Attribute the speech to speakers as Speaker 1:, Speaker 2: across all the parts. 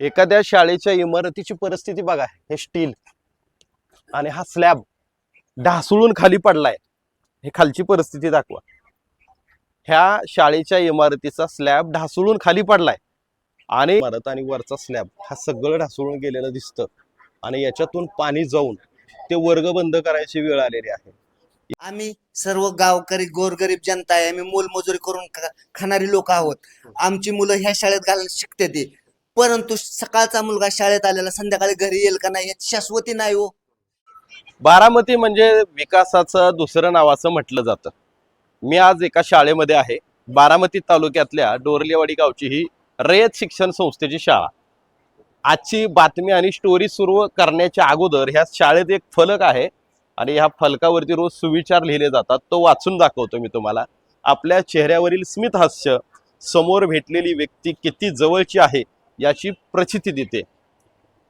Speaker 1: एखाद्या शाळेच्या इमारतीची परिस्थिती बघा हे स्टील आणि हा स्लॅब ढासळून खाली पडलाय. हे खालची परिस्थिती दाखवा. ह्या शाळेच्या इमारतीचा स्लॅब ढासळून खाली पडलाय. आणि इमारत आणि वरचा स्लॅब हा सगळं ढासळून गेलेलं दिसतं. आणि याच्यातून पाणी जाऊन ते वर्ग बंद करायची वेळ आलेली आहे.
Speaker 2: आम्ही सर्व गावकरी गोरगरीब जनता आहे. आम्ही मोलमजुरी करून खाणारी लोक आहोत. आमची मुलं ह्या शाळेत घालून शिकते ती. परंतु सकाळचा मुलगा शाळेत आलेला संध्याकाळी घरी येईल का नाही याची शाश्वती नाही हो.
Speaker 1: बारामती म्हणजे विकासाचं दुसरं नावाचं म्हटलं जातं. मी आज एका शाळेमध्ये आहे. बारामती तालुक्यातल्या डोरलेवाडी गावची ही रयत शिक्षण संस्थेची शाळा. आजची बातमी आणि स्टोरी सुरू करण्याच्या अगोदर ह्या शाळेत एक फलक आहे आणि ह्या फलकावरती रोज सुविचार लिहिले जातात. तो वाचून दाखवतो मी तुम्हाला. आपल्या चेहऱ्यावरील स्मितहास्य समोर भेटलेली व्यक्ती किती जवळची आहे याची प्रचिती देते.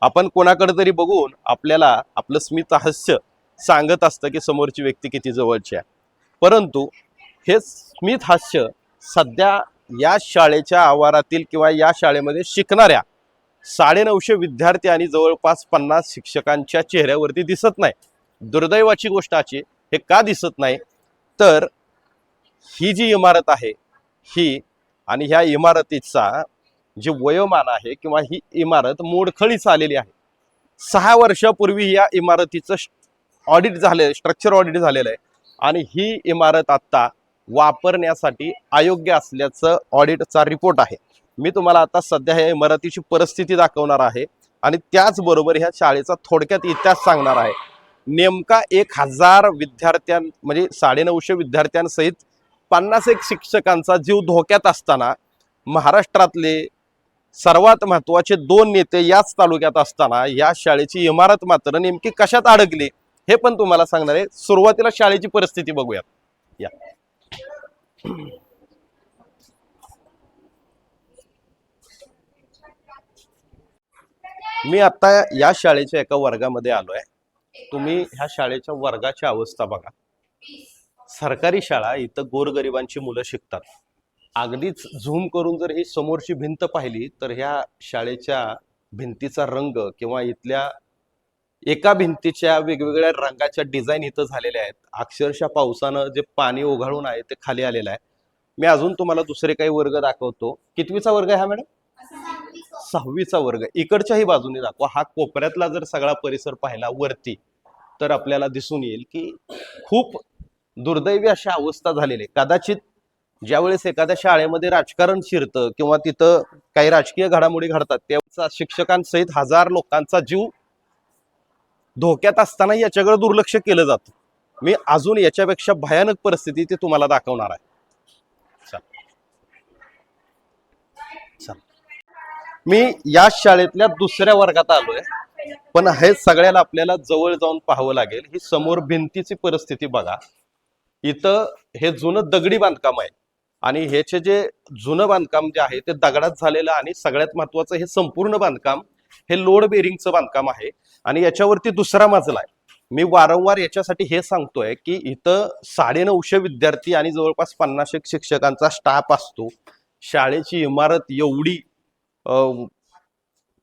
Speaker 1: आपण कोणाकडे तरी बघून आपल्याला आपलं स्मित हास्य सांगत असतं की समोरची व्यक्ती किती जवळची आहे. परंतु हे स्मित हास्य सध्या या शाळेच्या आवारातील किंवा या शाळेमध्ये शिकणाऱ्या साडेनऊशे विद्यार्थी आणि जवळपास पन्नास शिक्षकांच्या चेहऱ्यावरती दिसत नाही. दुर्दैवाची गोष्ट अशी हे का दिसत नाही? तर ही जी इमारत आहे ही आणि ह्या इमारतीचा जे वयोमान आहे किंवा ही इमारत मोडखळीच आलेली आहे. सहा वर्षापूर्वी या इमारतीचं ऑडिट झाले स्ट्रक्चर ऑडिट झालेलं आहे. आणि ही इमारत आत्ता वापरण्यासाठी अयोग्य असल्याचं ऑडिटचा रिपोर्ट आहे. मी तुम्हाला आता सध्या ह्या इमारतीची परिस्थिती दाखवणार आहे आणि त्याचबरोबर ह्या शाळेचा थोडक्यात इतिहास सांगणार आहे. नेमका एक हजार विद्यार्थ्यां म्हणजे साडेनऊशे विद्यार्थ्यांसहित पन्नास एक शिक्षकांचा जीव धोक्यात असताना महाराष्ट्रातले सर्वात महत्त्वाचे दोन नेते याच तालुक्यात असताना या शाळेची इमारत मात्र नेमकी कशात अडकली हे पण तुम्हाला सांगणार आहे. सुरुवातीला शाळेची परिस्थिती बघूयात. या. मी आता या शाळेच्या एका वर्गामध्ये आलोय. तुम्ही ह्या शाळेच्या वर्गाची अवस्था बघा. सरकारी शाळा इथं गोरगरिबांची मुलं शिकतात. अगदीच झूम करून जर ही समोरची भिंत पाहिली तर ह्या शाळेच्या भिंतीचा रंग किंवा इथल्या एका भिंतीच्या वेगवेगळ्या रंगाच्या डिझाईन इथं झालेल्या आहेत. अक्षरशः पावसानं जे पाणी ओघाळून आहे ते खाली आलेलं आहे. मी अजून तुम्हाला दुसरे काही वर्ग दाखवतो. कितवीचा वर्ग आहे हा मॅडम? सहावीचा वर्ग इकडच्याही बाजूने दाखवा. हा कोपऱ्यातला जर सगळा परिसर पाहिला वरती तर आपल्याला दिसून येईल की खूप दुर्दैवी अशा अवस्था झालेली आहे कदाचित ज्यावेळेस एखाद्या शाळेमध्ये राजकारण शिरतं किंवा तिथं काही राजकीय घडामोडी घडतात त्याचा शिक्षकांसहित हजार लोकांचा जीव धोक्यात असताना याच्याकडे दुर्लक्ष केलं जातं. मी अजून याच्यापेक्षा भयानक परिस्थिती ते तुम्हाला दाखवणार आहे. चल. मी या शाळेतल्या दुसऱ्या वर्गात आलोय पण हे सगळ्याला आपल्याला जवळ जाऊन पाहावं लागेल. ही समोर भिंतीची परिस्थिती बघा. इथं हे जुनं दगडी बांधकाम आहे. आणि ह्याचे जे जुनं बांधकाम जे आहे ते दगडात झालेलं आणि सगळ्यात महत्वाचं हे संपूर्ण बांधकाम हे लोड बेरिंगचं बांधकाम आहे. आणि याच्यावरती दुसरा मजला आहे. मी वारंवार याच्यासाठी हे सांगतोय की इथं साडेनऊशे विद्यार्थी आणि जवळपास पन्नास एक शिक्षकांचा स्टाफ असतो. शाळेची इमारत एवढी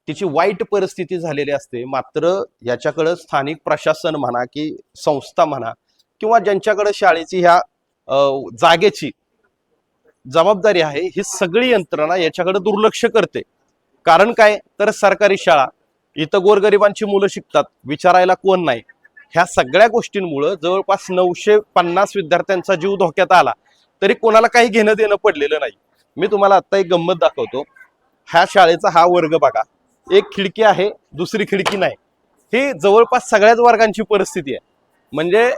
Speaker 1: तिची वाईट परिस्थिती झालेली असते. मात्र याच्याकडं स्थानिक प्रशासन म्हणा की संस्था म्हणा किंवा ज्यांच्याकडे शाळेची ह्या जागेची जबाबदारी आहे ही सगळी यंत्रणा याच्याकडे दुर्लक्ष करते. कारण काय? तर सरकारी शाळा इथं गोरगरिबांची मुलं शिकतात विचारायला कोण नाही. ह्या सगळ्या गोष्टींमुळं जवळपास नऊशे पन्नास विद्यार्थ्यांचा जीव धोक्यात आला तरी कोणाला काही घेणं देणं पडलेलं नाही. मी तुम्हाला आत्ता एक गंमत दाखवतो. ह्या शाळेचा हा वर्ग बघा. एक खिडकी आहे दुसरी खिडकी नाही. ही जवळपास सगळ्याच वर्गांची परिस्थिती आहे. म्हणजे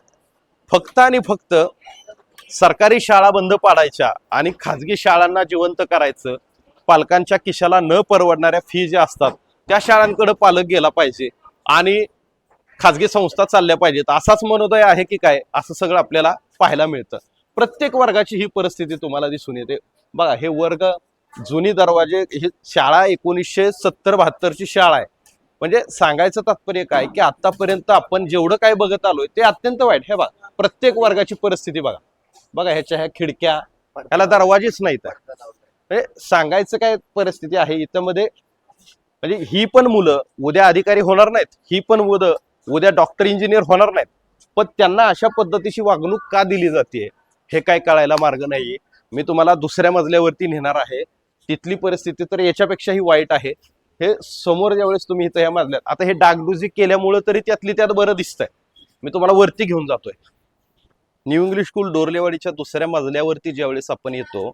Speaker 1: फक्त आणि फक्त सरकारी शाळा बंद पाडायच्या आणि खाजगी शाळांना जिवंत करायचं पालकांच्या खिशाला न परवडणाऱ्या फी ज्या असतात त्या शाळांकडे पालक गेला पाहिजे आणि खाजगी संस्था चालल्या पाहिजेत. असाच मनोदय आहे की काय? असं सगळं आपल्याला पाहायला मिळतं. प्रत्येक वर्गाची ही परिस्थिती तुम्हाला दिसून येते. बघा हे वर्ग जुनी दरवाजे ही शाळा एकोणीसशे सत्तर बहात्तरची शाळा आहे. म्हणजे सांगायचं तात्पर्य काय? की आतापर्यंत आपण जेवढं काय बघत आलोय ते अत्यंत वाईट. हे बघा प्रत्येक वर्गाची परिस्थिती बघा. बघा ह्याच्या ह्या खिडक्या ह्याला दरवाजेच नाहीत. म्हणजे सांगायचं काय परिस्थिती आहे इथं मध्ये म्हणजे ही पण मुलं उद्या अधिकारी होणार नाहीत ही पण उद्या उद्या डॉक्टर इंजिनियर होणार नाहीत. पण त्यांना अशा पद्धतीची वागणूक का दिली जाते हे काय कळायला मार्ग नाही मी तुम्हाला दुसऱ्या मजल्यावरती नेणार आहे. तिथली परिस्थिती तर याच्यापेक्षाही वाईट आहे. हे समोर ज्यावेळेस तुम्ही इथं या मजल्यात आता हे डागडुजी केल्यामुळं तरी त्यातली त्यात बरं दिसतंय. मी तुम्हाला वरती घेऊन जातोय. न्यू इंग्लिश स्कूल डोरलेवाडीच्या दुसऱ्या मजल्यावरती ज्यावेळेस आपण येतो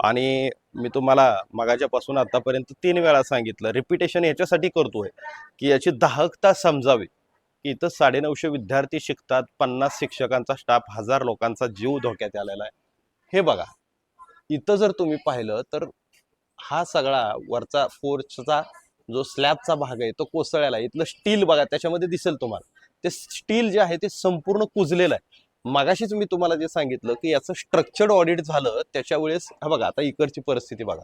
Speaker 1: आणि मी तुम्हाला मगाच्यापासून आतापर्यंत तीन वेळा सांगितलं रिपिटेशन याच्यासाठी करतोय की याची दाहकता समजावी. की इथं साडेनऊशे विद्यार्थी शिकतात पन्नास शिक्षकांचा स्टाफ हजार लोकांचा जीव धोक्यात आलेला आहे. हे बघा इथं जर तुम्ही पाहिलं तर हा सगळा वरचा फोर्सचा जो स्लॅबचा भाग आहे तो कोसळायला आहे. इथलं स्टील बघा त्याच्यामध्ये दिसेल तुम्हाला. ते स्टील जे आहे ते संपूर्ण कुजलेलं आहे. मागाशीच मी तुम्हाला जे सांगितलं की याचं स्ट्रक्चर्ड ऑडिट झालं त्याच्या वेळेस हा बघा आता इकडची परिस्थिती बघा.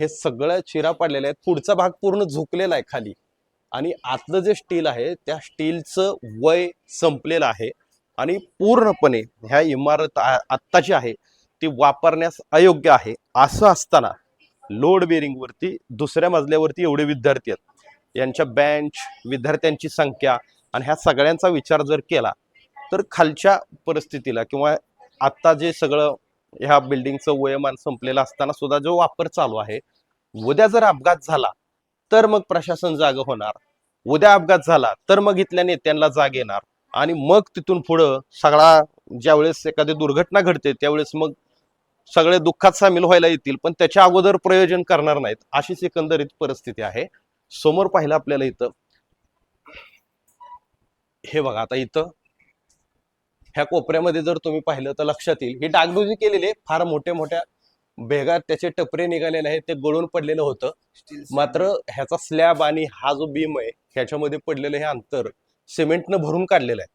Speaker 1: हे सगळं चिरा पडलेलं आहे पुढचा भाग पूर्ण झुकलेला आहे खाली. आणि आतलं जे स्टील आहे त्या स्टीलचं वय संपलेलं आहे. आणि पूर्णपणे ह्या इमारत आ- आत्ताची आहे ती वापरण्यास अयोग्य आहे. असं असताना लोड बेरिंगवरती दुसऱ्या मजल्यावरती एवढे विद्यार्थी आहेत. यांच्या बँच विद्यार्थ्यांची संख्या आणि ह्या सगळ्यांचा विचार जर केला तर खालच्या परिस्थितीला किंवा आत्ता जे सगळं ह्या बिल्डिंगचं वयोमान संपलेलं असताना सुद्धा जो वापर चालू आहे उद्या जर अपघात झाला तर मग प्रशासन जाग होणार. उद्या अपघात झाला तर मग इथल्या नेत्यांना जाग येणार. आणि मग तिथून पुढं सगळा ज्यावेळेस एखादी दुर्घटना घडते त्यावेळेस मग सगळे दुःखात सामील व्हायला येतील पण त्याच्या अगोदर प्रयोजन करणार नाहीत अशीच एकंदरीत परिस्थिती आहे. समोर पाहिलं आपल्याला इथं. हे बघा आता इथं ह्या कोपऱ्यामध्ये जर तुम्ही पाहिलं तर लक्षात येईल. ही डागडुजी केलेली आहे. फार मोठ्या मोठ्या भेगात त्याचे टपरे निघालेले आहेत. ते गळून पडलेलं होतं. मात्र ह्याचा स्लॅब आणि हा जो बीम आहे ह्याच्यामध्ये पडलेलं हे अंतर सिमेंटनं भरून काढलेलं आहे.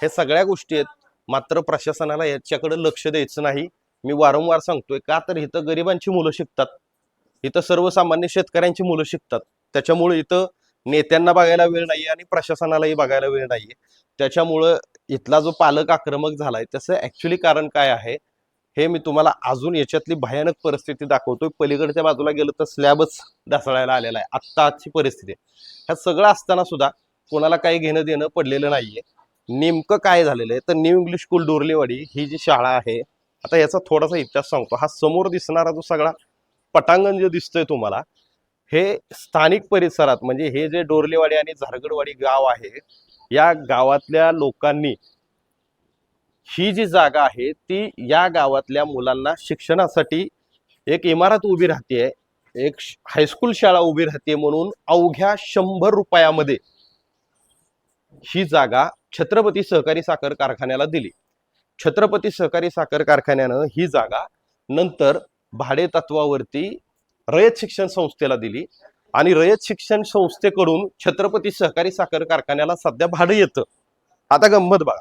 Speaker 1: हे सगळ्या गोष्टी आहेत. मात्र प्रशासनाला याच्याकडे लक्ष द्यायचं नाही. मी वारंवार सांगतोय का तर इथं गरिबांची मुलं शिकतात. इथं सर्वसामान्य शेतकऱ्यांची मुलं शिकतात. त्याच्यामुळे इथं नेत्यांना बघायला वेळ नाही आणि प्रशासनालाही बघायला वेळ नाहीये. त्याच्यामुळं इथला जो पालक आक्रमक झालाय त्याचं ऍक्च्युली कारण काय आहे हे मी तुम्हाला अजून याच्यातली भयानक परिस्थिती दाखवतोय. पलीकडच्या बाजूला गेलं तर स्लॅबच ढासळायला आलेला आहे. आत्ताची परिस्थिती ह्या सगळं असताना सुद्धा कोणाला काही घेणं देणं पडलेलं नाहीये. नेमकं काय झालेलं आहे? तर न्यू इंग्लिश स्कूल डोरलेवाडी ही जी शाळा आहे आता याचा थोडासा इतिहास सांगतो. हा समोर दिसणारा जो सगळा पटांगण जे दिसतोय तुम्हाला हे स्थानिक परिसरात म्हणजे हे जे डोरलेवाडी आणि झारगडवाडी गाव आहे या गावातल्या लोकांनी ही जी जागा आहे ती या गावातल्या मुलांना शिक्षणासाठी एक इमारत उभी राहते एक हायस्कूल शाळा उभी राहते म्हणून अवघ्या शंभर रुपयामध्ये ही जागा छत्रपती सहकारी साखर कारखान्याला दिली. छत्रपती सहकारी साखर कारखान्यानं ही जागा नंतर भाडे तत्वावरती रयत शिक्षण संस्थेला दिली. आणि रयत शिक्षण संस्थेकडून छत्रपती सहकारी साखर कारखान्याला सध्या भाडं येतं. आता गंमत बघा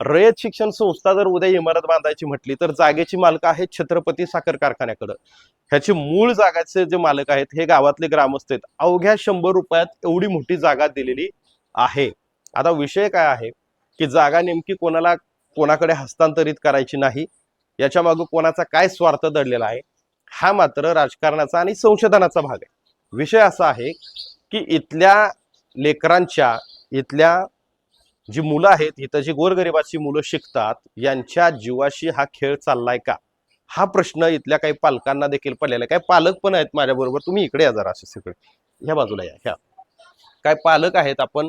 Speaker 1: रयत शिक्षण संस्था जर उद्या इमारत बांधायची म्हटली तर जागेची मालक आहेत छत्रपती साखर कारखान्याकडं. ह्याची मूळ जागाचे जे मालक आहेत हे गावातले ग्रामस्थ आहेत. अवघ्या शंभर रुपयात एवढी मोठी जागा दिलेली आहे. आता विषय काय आहे? की जागा नेमकी कोणाला कोणाकडे हस्तांतरित करायची नाही? याच्या मागे कोणाचा काय स्वार्थ दडलेला आहे? हा मात्र राजकारणाचा आणि संशोधनाचा भाग आहे. विषय असा आहे की इथल्या लेकरांच्या इथल्या जी मुलं आहेत इथं जी गोरगरिबाची मुलं शिकतात यांच्या जीवाशी हा खेळ चाललाय का? हा प्रश्न इथल्या काही पालकांना देखील पडलेला आहे. काही पालक पण आहेत माझ्याबरोबर. तुम्ही इकडे या जरा असे सगळे. ह्या बाजूला या ह्या. काय पालक आहेत आपण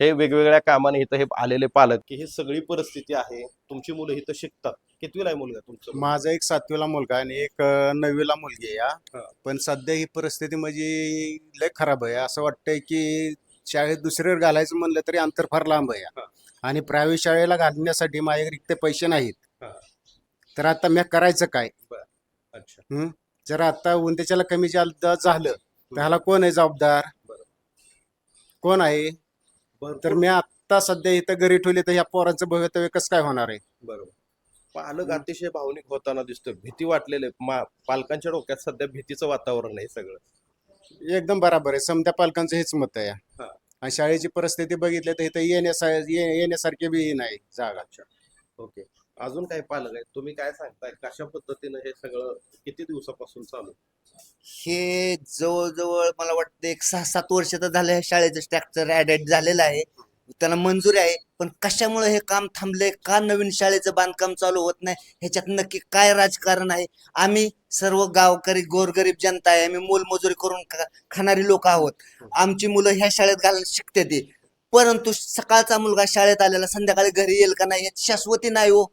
Speaker 1: हे वेगवेगळ्या कामाने इथं हे आलेले पालक की ही सगळी परिस्थिती आहे तुमची मुलं इथं शिकतात. कितवीला आहे मुलगा तुमचं?
Speaker 3: माझा एक सातवीला मुलगा आहे आणि एक अं, नववीला मुलगी आहे
Speaker 1: हा.
Speaker 3: या पण सध्या ही परिस्थिती म्हणजे लय खराब आहे. असं वाटतंय की शाळेत दुसरीवर घालायचं म्हणलं तरी अंतर फार लांब आहे.
Speaker 1: हा.
Speaker 3: आणि प्रायव्हेट शाळेला घालण्यासाठी माझ्याकडे इतके पैसे नाहीत.
Speaker 1: हा.
Speaker 3: तर आता मी करायचं काय?
Speaker 1: अच्छा.
Speaker 3: जर आता उंदेच्याला कमी झालं तर ह्याला कोण आहे जबाबदार?
Speaker 1: बरं.
Speaker 3: कोण आहे? तर मी आता सध्या इथं घरी ठेवले तर ह्या पोरांचं भवितव्य कसं काय होणार आहे?
Speaker 1: बरोबर. पालक अतिशय भावनिक होताना दिसतोय. भीती वाटलेले पालकांच्या डोक्यात सध्या भीतीचं वातावरण आहे सगळं.
Speaker 3: एकदम बराबर आहे. समध्या पालकांचं हेच मत आहे.
Speaker 1: हा.
Speaker 3: आणि शाळेची परिस्थिती बघितली तर इथं येण्यासा ये- येण्यासारखी बी नाही जागा.
Speaker 1: ओके. अजून काय पालक आहेत तुम्ही काय सांगताय? कशा पद्धतीनं हे सगळं किती दिवसापासून चालू?
Speaker 2: हे जवळजवळ मला वाटतं एक सहा सात वर्ष तर झालं शाळेचं ट्रॅक्टर ऍडेड झालेलं आहे. त्याला मंजुरी आहे. पण कशामुळे हे काम थांबले का नवीन शाळेचं बांधकाम चालू होत नाही? ह्याच्यात नक्की काय राजकारण आहे? आम्ही सर्व गावकरी गोरगरीब जनता आहे. आम्ही मोलमजुरी करून खाणारी लोक आहोत. आमची मुलं ह्या शाळेत घालायला शिकते ती. परंतु सकाळचा मुलगा शाळेत आलेला संध्याकाळी घरी येईल का नाही शाश्वती नाही हो.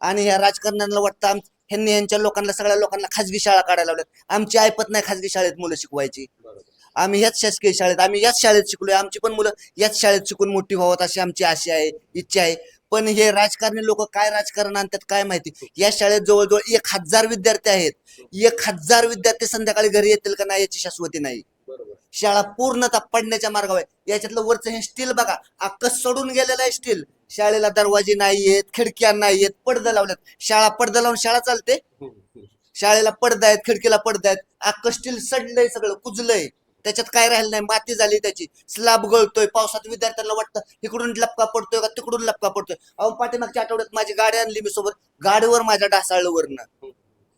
Speaker 2: आणि ह्या राजकारण्यांना वाटतं आम- ह्यांनी यांच्या लोकांना सगळ्या लोकांना खाजगी शाळा काढायला लावल्यात. आमची ऐपत नाही खाजगी शाळेत मुलं शिकवायची. आम्ही याच शासकीय शाळेत आम्ही याच शाळेत शिकलोय. आमची पण मुलं याच शाळेत शिकून मोठी व्हावत अशी आमची आशा आहे इच्छा आहे. पण हे राजकारणी लोक काय राजकारण आणतात काय माहिती? या शाळेत जवळजवळ एक हजार विद्यार्थी आहेत. एक हजार विद्यार्थी संध्याकाळी घरी येतील का नाही याची शाश्वती नाही. शाळा पूर्णतः पडण्याच्या मार्गावर आहे. याच्यातलं वरचं हे स्टील बघा अख्खं सोडून गेलेलं आहे स्टील शाळेला दरवाजे नाहीयेत खिडक्या नाहीयेत पडदा लावल्यात शाळा पडदा लावून शाळा चालते? शाळेला पडदा आहेत खिडकीला पडदा आहेत. अख्खं स्टील सडलंय सगळं कुजलंय. त्याच्यात काय राहिलं नाही माती झाली त्याची. स्लाब गळतोय पावसात विद्यार्थ्यांना वाटतं इकडून लपका पडतोय का तिकडून लपका पडतोय? अहो पाठीमागच्या आठवड्यात माझी गाडी आणली मी सोबत. गाडीवर माझ्या ढासाळलं वरनं.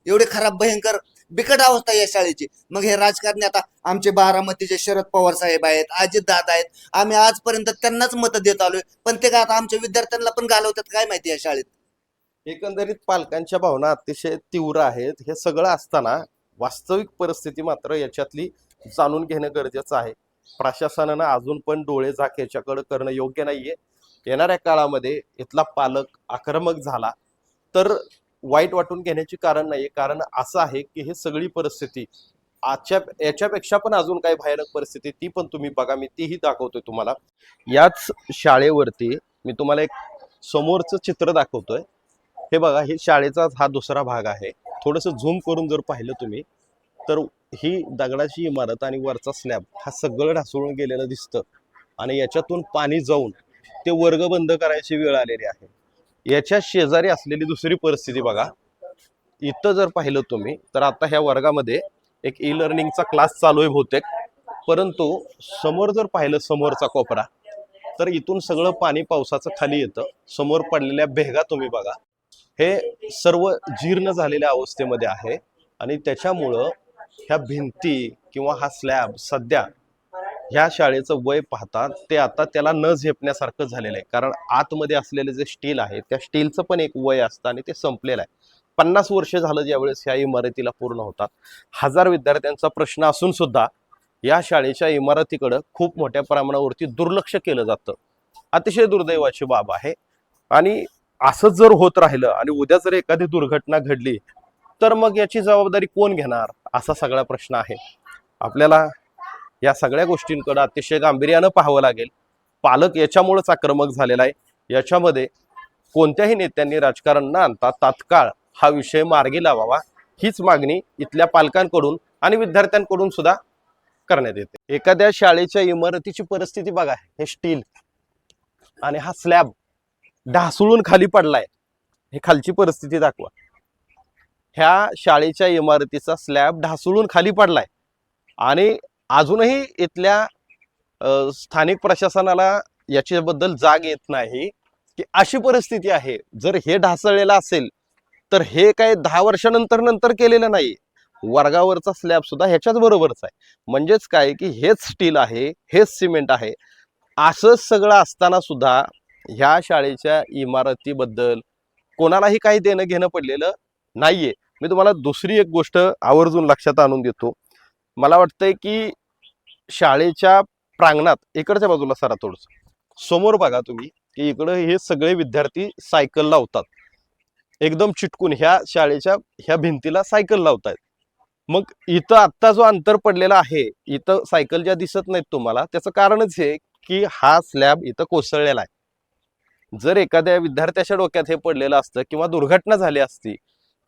Speaker 2: एवढी खराब भयंकर बिकट अवस्था या शाळेची. मग हे राजकारणी आता आमचे बारामतीचे शरद पवार साहेब आहेत अजित दादा आहेत. आम्ही आजपर्यंत त्यांनाच मतं देत आलोय. पण ते काय आता आमच्या विद्यार्थ्यांना पण घालवतात काय माहिती या शाळेत?
Speaker 1: एकंदरीत पालकांच्या भावना अतिशय तीव्र आहेत. हे सगळं असताना वास्तविक परिस्थिती मात्र याच्यातली जाणून घेणं गरजेचं आहे. प्रशासनानं अजून पण डोळे झाक याच्याकडे करणं योग्य नाहीये. येणाऱ्या काळामध्ये इथला पालक आक्रमक झाला तर वाईट वाटून घेण्याची कारण नाही कारण असं आहे की हे सगळी परिस्थिती आजच्या याच्यापेक्षा पण अजून काही भयानक परिस्थिती ती पण तुम्ही बघा. मी तीही दाखवतोय तुम्हाला. याच शाळेवरती मी तुम्हाला एक समोरचं चित्र दाखवतोय. हे बघा हे शाळेचा हा दुसरा भाग आहे. थोडंसं झूम करून जर पाहिलं तुम्ही तर ही दगडाची इमारत आणि वरचा स्लॅब हा सगळं ढासळून गेलेलं दिसतं. आणि याच्यातून पाणी जाऊन ते वर्ग बंद करायची वेळ आलेली आहे. याच्या शेजारी असलेली दुसरी परिस्थिती बघा. इथं जर पाहिलं तुम्ही तर आता ह्या वर्गामध्ये एक ई लर्निंगचा क्लास चालू आहे बहुतेक. परंतु समोर जर पाहिलं समोरचा कोपरा तर इथून सगळं पाणी पावसाचं खाली येतं. समोर पडलेल्या भेगा तुम्ही बघा. हे सर्व जीर्ण झालेल्या अवस्थेमध्ये आहे. आणि त्याच्यामुळं ह्या भिंती किंवा हा स्लॅब सध्या ह्या शाळेचं वय पाहता ते आता त्याला न झेपण्यासारखं झालेलं आहे. कारण आतमध्ये असलेले जे स्टील आहे त्या स्टीलचं पण एक वय असतं आणि ते संपलेलं आहे. पन्नास वर्ष झालं ज्यावेळेस ह्या इमारतीला पूर्ण होतात. हजार विद्यार्थ्यांचा प्रश्न असून सुद्धा या शाळेच्या इमारतीकडं खूप मोठ्या प्रमाणावरती दुर्लक्ष केलं जातं. अतिशय दुर्दैवाची बाब आहे. आणि असं जर होत राहिलं आणि उद्या जर एखादी दुर्घटना घडली तर मग याची जबाबदारी कोण घेणार? असा सगळा प्रश्न आहे. आपल्याला या सगळ्या गोष्टींकडे अतिशय गांभीर्यानं पाहावं लागेल. पालक याच्यामुळेच आक्रमक झालेला आहे. याच्यामध्ये कोणत्याही नेत्यांनी राजकारण न आणता तात्काळ हा विषय मार्गी लावावा हीच मागणी इथल्या पालकांकडून आणि विद्यार्थ्यांकडून सुद्धा करण्यात येते. एखाद्या शाळेच्या इमारतीची परिस्थिती बघा हे स्टील आणि हा स्लॅब ढासळून खाली पडलाय. हे खालची परिस्थिती दाखवा. ह्या शाळेच्या इमारतीचा स्लॅब ढासळून खाली पडलाय आणि अजूनही इथल्या स्थानिक प्रशासनाला याच्याबद्दल जाग येत नाही की अशी परिस्थिती आहे. जर हे ढासळलेलं असेल तर हे काय दहा वर्षानंतर नंतर केलेलं नाही. वर्गावरचा स्लॅब सुद्धा ह्याच्याच बरोबरच आहे. म्हणजेच काय की हेच स्टील आहे हेच सिमेंट आहे. असं सगळं असताना सुद्धा ह्या शाळेच्या इमारतीबद्दल कोणालाही काही देणं घेणं पडलेलं नाहीये. मी तुम्हाला दुसरी एक गोष्ट आवर्जून लक्षात आणून देतो. मला वाटतंय की शाळेच्या प्रांगणात इकडच्या बाजूला सरा थोडस. समोर बघा तुम्ही की इकडं हे सगळे विद्यार्थी सायकल लावतात. एकदम चिटकून ह्या शाळेच्या ह्या भिंतीला सायकल लावतायत. मग इथं आत्ता जो अंतर पडलेला आहे इथं सायकल ज्या दिसत नाहीत तुम्हाला त्याचं कारणच हे की हा स्लॅब इथं कोसळलेला आहे. जर एखाद्या विद्यार्थ्याच्या डोक्यात हे पडलेलं असतं किंवा दुर्घटना झाली असती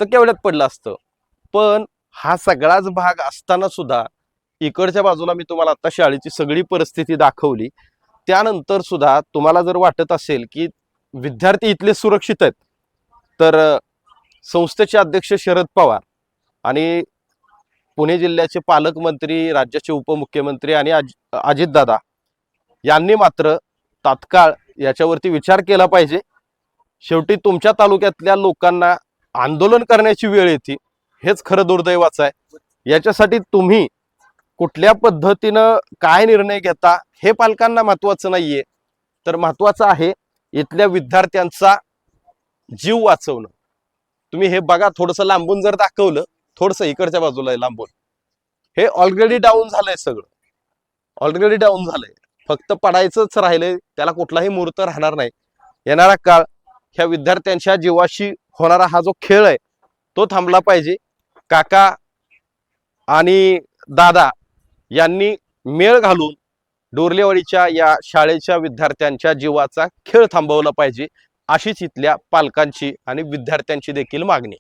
Speaker 1: तर केवढ्यात पडलं असतं? पण हा सगळाच भाग असताना सुद्धा इकडच्या बाजूला मी तुम्हाला आता शाळेची सगळी परिस्थिती दाखवली. त्यानंतर सुद्धा तुम्हाला जर वाटत असेल की विद्यार्थी इथले सुरक्षित आहेत तर संस्थेचे अध्यक्ष शरद पवार आणि पुणे जिल्ह्याचे पालकमंत्री राज्याचे उपमुख्यमंत्री आणि अज अजितदादा यांनी मात्र तात्काळ याच्यावरती विचार केला पाहिजे. शेवटी तुमच्या तालुक्यातल्या लोकांना आंदोलन करण्याची वेळ येते. हेच खरं दुर्दैवाचं आहे. याच्यासाठी तुम्ही कुठल्या पद्धतीनं काय निर्णय घेता हे पालकांना महत्वाचं नाहीये. तर महत्वाचं आहे इथल्या विद्यार्थ्यांचा जीव वाचवणं. तुम्ही हे बघा थोडंसं लांबून जर दाखवलं थोडस इकडच्या बाजूला आहे लांबून. हे ऑलरेडी डाऊन झालंय सगळं. ऑलरेडी डाऊन झालंय. फक्त पडायचंच राहिलंय त्याला कुठलाही मुहूर्त राहणार नाही. येणारा काळ ह्या विद्यार्थ्यांच्या जीवाशी होणारा हा जो खेळ आहे तो थांबला पाहिजे. काका आणि दादा यांनी मेळ घालून डोरलेवाडीच्या या शाळेच्या विद्यार्थ्यांच्या जीवाचा खेळ थांबवला पाहिजे अशीच इथल्या पालकांची आणि विद्यार्थ्यांची देखील मागणी.